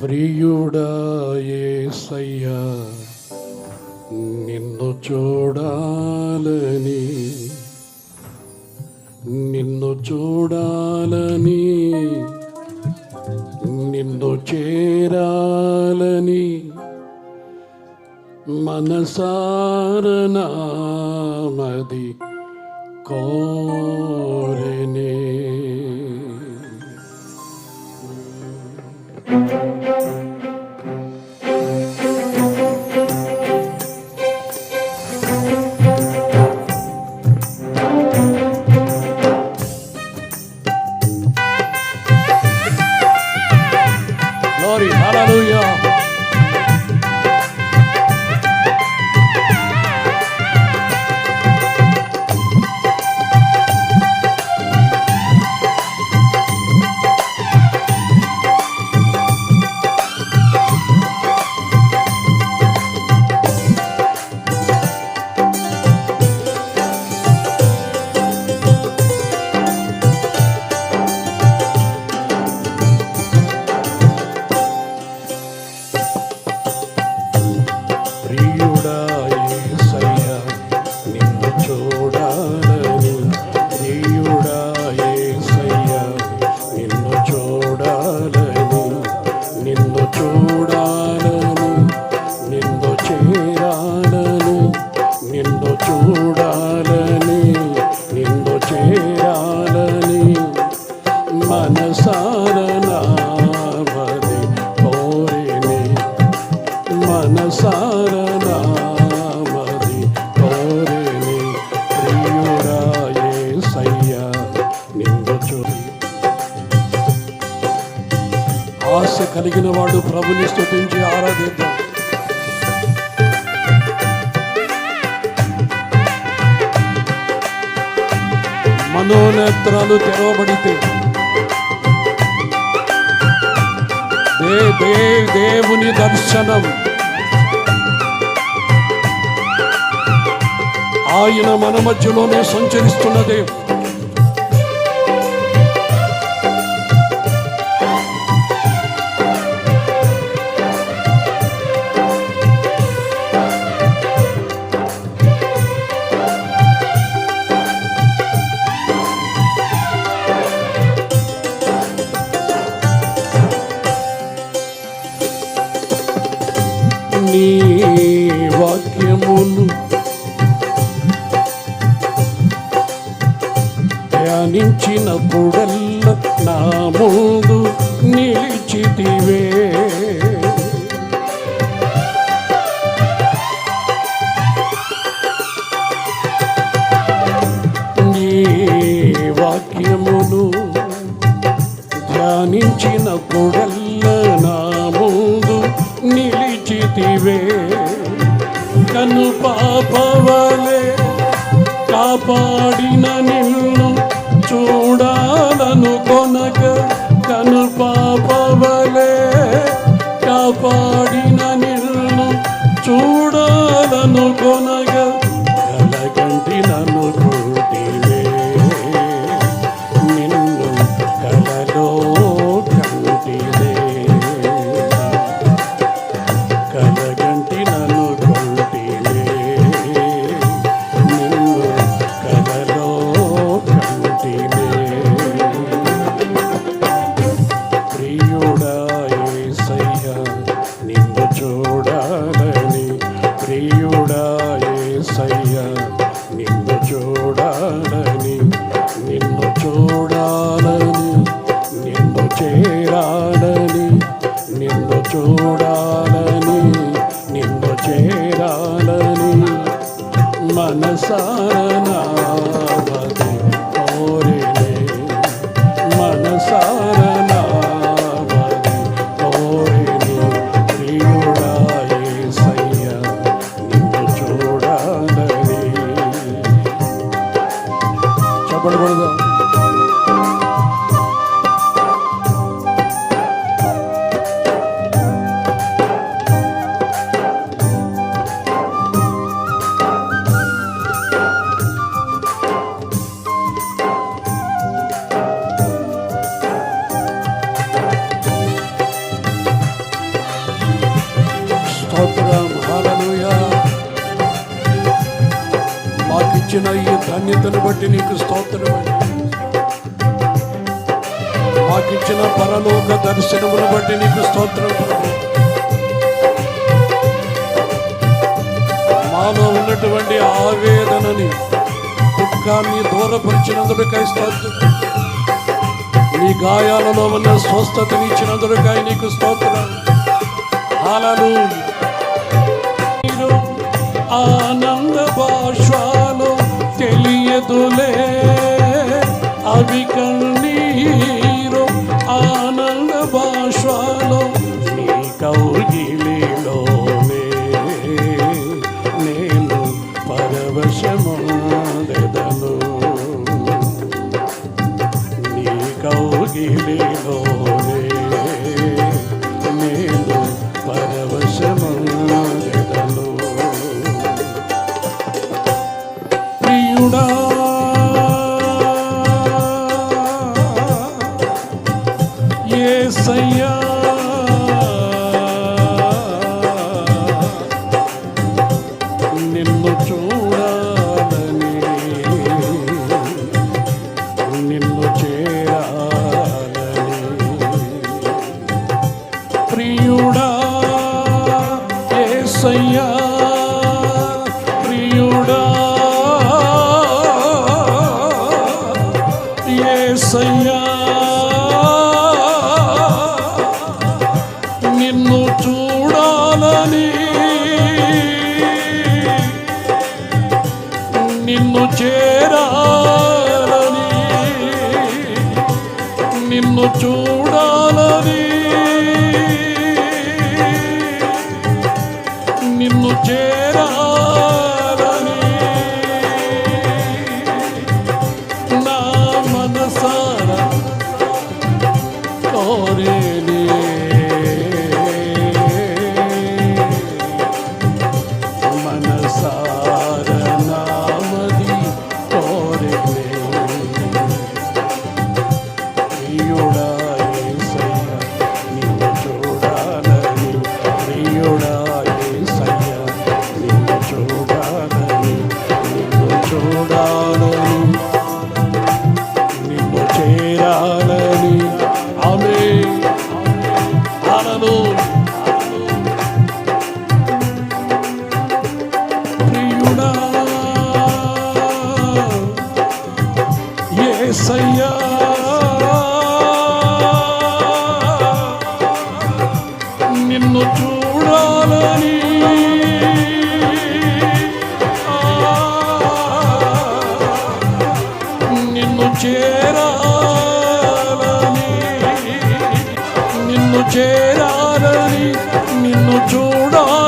ప్రియుడా యేసయ్యా నిన్ను చూడాలని నిన్ను చూడాలని నిన్ను చేరాలని మనసారనామది కలిగిన వాడు ప్రభుని స్థుతించి ఆరాధిద్దాం. మనోనేత్రాలు తెరవబడితే దే దే దేవుని దర్శనం. ఆయన మన మధ్యలోనే సంచరిస్తున్నదే ధ్యానించినప్పుడల్లా నా ముందు నిలిచితివే. నీ వాక్యములు ధ్యానించినప్పుడల్ల నా ముందు నిలిచితివే. కను పాపవలే కాపాడిన చూడాలను చూడాలని నిన్ను చేరాలని మనసారా స్తోత్రం. హల్లెలూయా. మాకిచ్చిన ఈ ధన్యతను బట్టి నీకు స్తోత్రం. మాకిచ్చిన పరలోక దర్శనమును బట్టి నీకు స్తోత్రం. మాలో ఉన్నటువంటి ఆవేదనని దుఃఖాన్ని దూరపరిచినందుకై స్తోత్రం. నీ గాయాలలో ఉన్న స్వస్థతనిచ్చినందుకై నీకు స్తోత్రం. హల్లెలూయా. ఆనంద భాషలో తెలియదులే. అవి కన్నీరు 不知道。నిన్ను చూడాలని. నిన్ను చేరాలని. నా మనసా చేరాలని నిన్ను చూడాలని